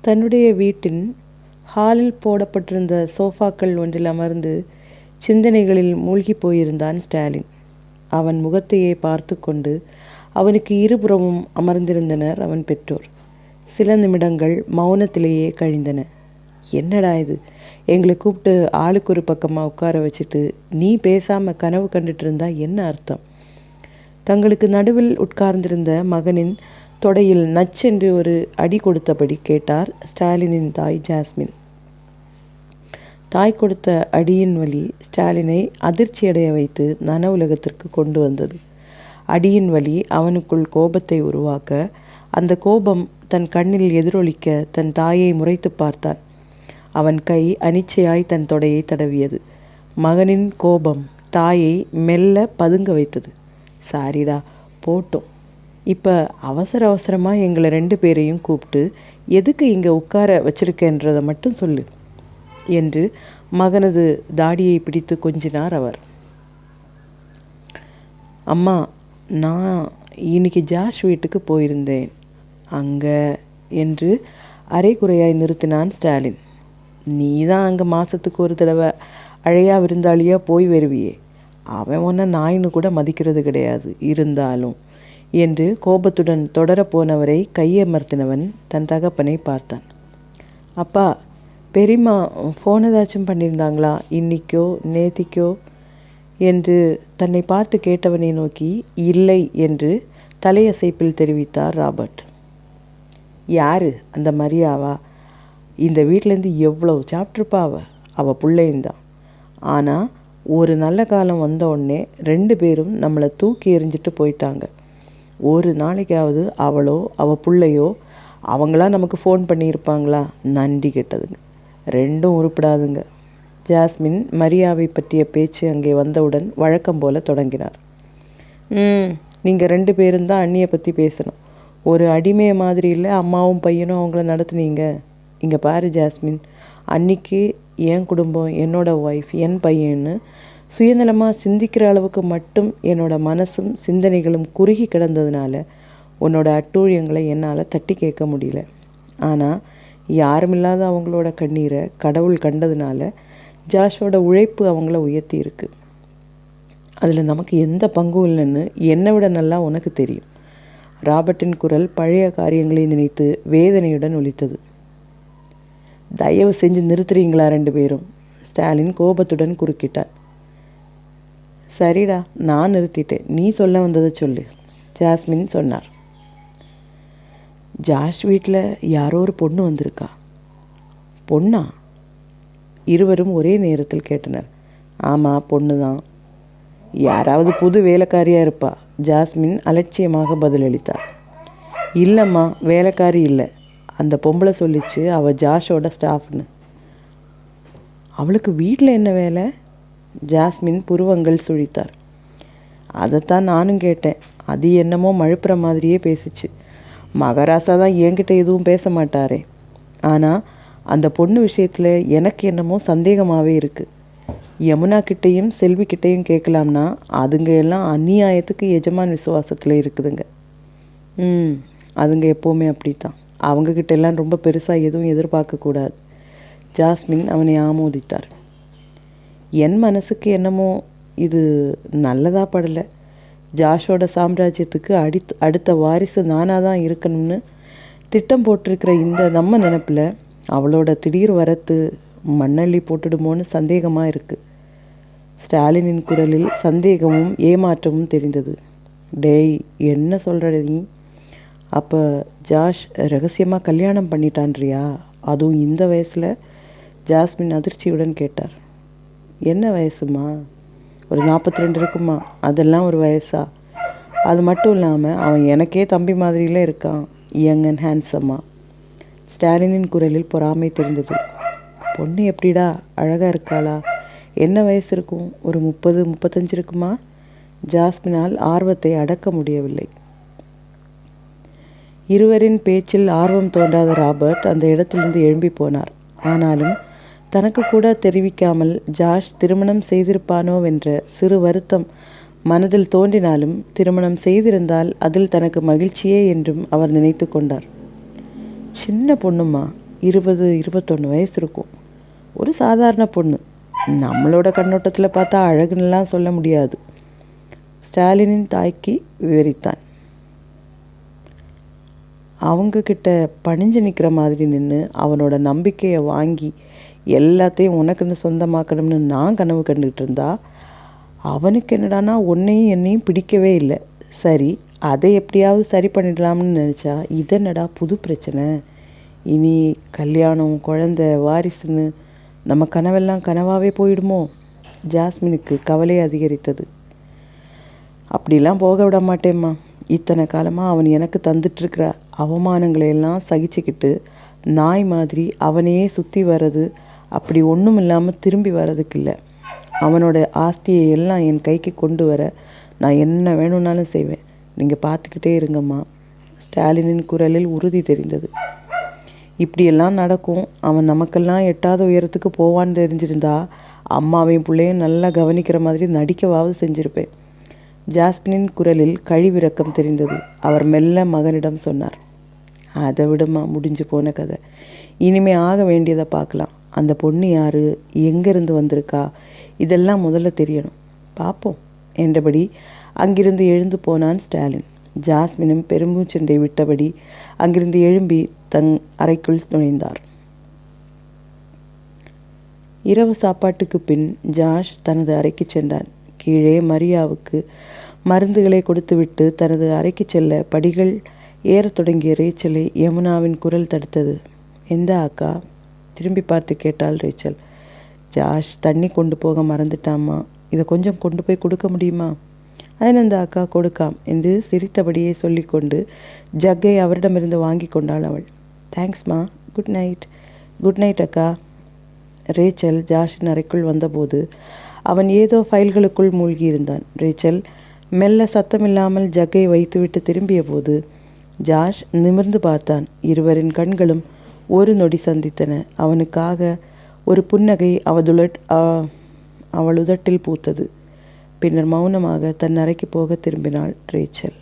தன்னுடைய வீட்டின் ஹாலில் போடப்பட்டிருந்த சோஃபாக்கள் ஒன்றில் அமர்ந்து சிந்தனைகளில் மூழ்கி போயிருந்தான் ஸ்டாலின். அவன் முகத்தையே பார்த்து கொண்டு அவனுக்கு இருபுறமும் அமர்ந்திருந்தனர் அவன் பெற்றோர். சில நிமிடங்கள் மௌனத்திலேயே கழிந்தன. என்னடா இது? எங்களை கூப்பிட்டு ஆளுக்கு ஒரு பக்கமாக உட்கார வச்சுட்டு நீ பேசாமல் கனவு கண்டுட்டு இருந்தா என்ன அர்த்தம்? தங்களுக்கு நடுவில் உட்கார்ந்திருந்த மகனின் தொடையில் நச்சென்று ஒரு அடி கொடுத்தபடி கேட்டார் ஸ்டாலினின் தாய் ஜாஸ்மின். தாய் கொடுத்த அடியின் வழி ஸ்டாலினை அதிர்ச்சியடைய வைத்து நன உலகத்திற்கு கொண்டு வந்தது. அடியின் வழி அவனுக்குள் கோபத்தை உருவாக்க அந்த கோபம் தன் கண்ணில் எதிரொலிக்க தன் தாயை முறைத்து பார்த்தான். அவன் கை அனிச்சையாய் தன் தொடையை தடவியது. மகனின் கோபம் தாயை மெல்ல பதுங்க வைத்தது. சாரிடா போட்டோம். இப்போ அவசர அவசரமாக எங்களை ரெண்டு பேரையும் கூப்பிட்டு எதுக்கு இங்கே உட்கார வச்சிருக்கேன்றதை மட்டும் சொல்லு என்று மகனது தாடியை பிடித்து கொஞ்சினார் அவர். அம்மா நான் இன்னைக்கு ஜாஷ் வீட்டுக்கு போயிருந்தேன் அங்கே என்று அரைக்குறையாய் நிறுத்தினான் ஸ்டாலின். நீ தான் அங்கே மாதத்துக்கு ஒரு தடவை அழையா விருந்தாளியாக போய் வருவியே. அவன் ஒன்றை நாயின்னு கூட மதிக்கிறது கிடையாது இருந்தாலும். என்று கோபத்துடன் தொடரப் போனவரை கையமர்த்தினவன் தன் தகப்பனை பார்த்தான். அப்பா பெரியம்மா ஃபோன் ஏதாச்சும் பண்ணியிருந்தாங்களா? இன்னிக்கோ நேத்திக்கோ? என்று தன்னை பார்த்து கேட்டவனை நோக்கி இல்லை என்று தலையசைப்பில் தெரிவித்தார் ராபர்ட். யாரு? அந்த மரியாவா? இந்த வீட்டிலேருந்து எவ்வளோ சாப்பிட்ருப்பா அவ? அவள் பிள்ளைந்தான் ஆனால் ஒரு நல்ல காலம் வந்த உடனே ரெண்டு பேரும் நம்மளை தூக்கி எறிஞ்சிட்டு போயிட்டாங்க. ஒரு நாளைக்காவது அவளோ அவள் பிள்ளையோ அவங்களா நமக்கு ஃபோன் பண்ணியிருப்பாங்களா? நன்றி கெட்டதுங்க. ரெண்டும் உருப்படாதுங்க. ஜாஸ்மின் மரியாவை பற்றிய பேச்சு அங்கே வந்தவுடன் வழக்கம் போல தொடங்கினார். ம் நீங்கள் ரெண்டு பேரும் தான் அண்ணியை பற்றி பேசணும். ஒரு அடிமையை மாதிரி இல்லை அம்மாவும் பையனும் அவங்கள நடத்துனீங்க. இங்கே பாரு ஜாஸ்மின் அன்னிக்கு என் குடும்பம் என்னோட ஒய்ஃப் என் பையன்னு சுயநலமாக சிந்திக்கிற அளவுக்கு மட்டும் என்னோட மனசும் சிந்தனைகளும் குறுகி கிடந்ததுனால உன்னோட அட்டூழியங்களை என்னால் தட்டி கேட்க முடியல. ஆனால் யாருமில்லாத அவங்களோட கண்ணீரை கடவுள் கண்டதுனால ஜாஷோட உழைப்பு அவங்கள உயர்த்தி இருக்கு. அதில் நமக்கு எந்த பங்கும் இல்லைன்னு என்னை விட நல்லா உனக்கு தெரியும். ராபர்ட்டின் குரல் பழைய காரியங்களை நினைத்து வேதனையுடன் ஒலித்தது. தயவு செஞ்சு நிறுத்துறீங்களா ரெண்டு பேரும்? ஸ்டாலின் கோபத்துடன் குறுக்கிட்டார். சரிடா நான் நிறுத்திட்டேன். நீ சொல்ல வந்ததை சொல்லு ஜாஸ்மின் சொன்னார். ஜாஷ் வீட்டில் யாரோ ஒரு பொண்ணு வந்திருக்கா. பொண்ணா? இருவரும் ஒரே நேரத்தில் கேட்டனர். ஆமாம் பொண்ணு தான் யாராவது புது வேலைக்காரியாக இருப்பா ஜாஸ்மின் அலட்சியமாக பதிலளித்தார். இல்லைம்மா வேலைக்காரி இல்லை. அந்த பொம்பளை சொல்லிச்சு அவள் ஜாஷோட ஸ்டாஃப்னு அவளுக்கு வீட்டில் என்ன வேலை? ஜாஸ்மின் புருவங்கள் சுழித்தார். அதைத்தான் நானும் கேட்டேன். அது என்னமோ மழுப்புற மாதிரியே பேசிச்சு. மகாராசா தான் என்கிட்ட எதுவும் பேச மாட்டாரே. ஆனால் அந்த பொண்ணு விஷயத்தில் எனக்கு என்னமோ சந்தேகமாகவே இருக்குது யமுனா கிட்டேயும் செல்வி கிட்டேயும் கேட்கலாம்னா அதுங்க எல்லாம் அந்நியாயத்துக்கு எஜமான் விசுவாசத்தில் இருக்குதுங்க. ம் அதுங்க எப்போவுமே அப்படித்தான். அவங்கக்கிட்ட எல்லாம் ரொம்ப பெருசாக எதுவும் எதிர்பார்க்கக்கூடாது ஜாஸ்மின் அவனை ஆமோதித்தார். என் மனசுக்கு என்னமோ இது நல்லதாக படலை. ஜாஷோட சாம்ராஜ்யத்துக்கு அடி அடுத்த வாரிசு நானாக தான் இருக்கணும்னு திட்டம் போட்டிருக்கிற இந்த நம்ம நினப்பில் அவளோட திடீர் வரத்து மண்ணள்ளி போட்டுடுமோன்னு சந்தேகமாக இருக்குது ஸ்டாலினின் குரலில் சந்தேகமும் ஏமாற்றமும் தெரிந்தது. டேய் என்ன சொல்கிற நீ? அப்போ ஜாஷ் ரகசியமாக கல்யாணம் பண்ணிட்டான்றியா? அதுவும் இந்த வயசில்? ஜாஸ்மின் அதிர்ச்சியுடன் கேட்டார். என்ன வயசுமா? ஒரு நாற்பத்தி ரெண்டு இருக்குமா? அதெல்லாம் ஒரு வயசா? அது மட்டும் இல்லாமல் அவன் எனக்கே தம்பி மாதிரியெல்லாம் இருக்கான். யங் அண்ட் ஹேண்ட்ஸம்மா ஸ்டாலினின் குரலில் பொறாமை தெரிந்தது. பொண்ணு எப்படிடா? அழகாக இருக்காளா? என்ன வயசு இருக்கும்? ஒரு முப்பது முப்பத்தஞ்சு இருக்குமா? ஜாஸ்மினால் ஆர்வத்தை அடக்க முடியவில்லை. இருவரின் பேச்சில் ஆர்வம் தோன்றாத ராபர்ட் அந்த இடத்திலிருந்து எழும்பி போனார். ஆனாலும் தனக்கு கூட தெரிவிக்காமல் ஜாஷ் திருமணம் செய்திருப்பானோவென்ற சிறு வருத்தம் மனதில் தோன்றினாலும் திருமணம் செய்திருந்தால் அதில் தனக்கு மகிழ்ச்சியே என்றும் அவர் நினைத்து கொண்டார். சின்ன பொண்ணுமா இருபது இருபத்தொன்று வயசு இருக்கும். ஒரு சாதாரண பொண்ணு. நம்மளோட கண்ணோட்டத்தில் பார்த்தா அழகுன்னெலாம் சொல்ல முடியாது. ஸ்டாலினின் தாய்க்கு விவரித்தான் அவங்கக்கிட்ட பணிஞ்சு நிற்கிற மாதிரி நின்று அவனோட நம்பிக்கையை வாங்கி எல்லாத்தையும் உனக்குன்னு சொந்தமாக்கணும்னு நான் கனவு கண்டுகிட்டு இருந்தா அவனுக்கு என்னடானா உன்னையும் என்னையும் பிடிக்கவே இல்லை. சரி அதை எப்படியாவது சரி பண்ணிடலாம்னு நினச்சா இதென்னடா புது பிரச்சனை? இனி கல்யாணம் குழந்த வாரிசுன்னு நம்ம கனவெல்லாம் கனவாகவே போயிடுமோ? ஜாஸ்மினுக்கு கவலை அதிகரித்தது. அப்படிலாம் போக விட மாட்டேம்மா. இத்தனை காலமாக அவன் எனக்கு தந்துட்டுருக்கிற அவமானங்களை எல்லாம் சகிச்சுக்கிட்டு நாய் மாதிரி அவனையே சுற்றி வர்றது அப்படி ஒன்றும் இல்லாமல் திரும்பி வர்றதுக்கு இல்லை அவனோட ஆஸ்தியை எல்லாம் என் கைக்கு கொண்டு வர நான் என்ன வேணும்னாலும் செய்வேன். நீங்கள் பார்த்துக்கிட்டே இருங்கம்மா. ஸ்டாலினின் குரலில் உறுதி தெரிந்தது. இப்படியெல்லாம் நடக்கும். அவன் நமக்கெல்லாம் எட்டாத உயரத்துக்கு போவான்னு தெரிஞ்சிருந்தா அம்மாவையும் பிள்ளையும் நல்லா கவனிக்கிற மாதிரி நடிக்கவாவது செஞ்சுருப்பேன். ஜாஸ்மினின் குரலில் கழிவிறக்கம் தெரிந்தது. அவர் மெல்ல மகனிடம் சொன்னார் அதை விடுமா முடிஞ்சு போன கதை. இனிமே ஆக வேண்டியதை பார்க்கலாம். அந்த பொண்ணு யார்? எங்கேருந்து வந்திருக்கா? இதெல்லாம் முதல்ல தெரியணும். பார்ப்போம் என்றபடி அங்கிருந்து எழுந்து போனான் ஸ்டாலின். ஜாஸ்மினும் பெருமூச்செண்டை விட்டபடி அங்கிருந்து எழும்பி தன் அறைக்குள் நுழைந்தார். இரவு சாப்பாட்டுக்கு பின் ஜாஷ் தனது அறைக்கு சென்றான். கீழே மரியாவுக்கு மருந்துகளை கொடுத்துவிட்டு தனது அறைக்கு செல்ல படிகள் ஏறத் தொடங்கிய ரேச்சலை யமுனாவின் குரல் தடுத்தது. எந்த அக்கா? திரும்பி பார்த்து கேட்டாள் ரேச்சல். ஜாஷ் தண்ணி கொண்டு போக மறந்துட்டாமா இதை கொஞ்சம் கொண்டு போய் கொடுக்க முடியுமா? அதனந்த அக்கா கொடுக்காம் என்று சிரித்தபடியே சொல்லிக்கொண்டு ஜக்கை அவரிடமிருந்து வாங்கி கொண்டாள் அவள். தேங்க்ஸ்மா குட் நைட். குட் நைட் அக்கா. ரேச்சல் ஜாஷின் அறைக்குள் வந்தபோது அவன் ஏதோ ஃபைல்களுக்குள் மூழ்கியிருந்தான். ரேச்சல் மெல்ல சத்தமில்லாமல் ஜக்கை வைத்துவிட்டு திரும்பிய போது ஜாஷ் நிமிர்ந்து பார்த்தான். இருவரின் கண்களும் ஒரு நொடி சந்தித்தன. அவனுக்காக ஒரு புன்னகை அவதுலட் அவளுதட்டில் பூத்தது. பின்னர் மௌனமாக தன் அறைக்கு போக திரும்பினாள் ரேச்சல்.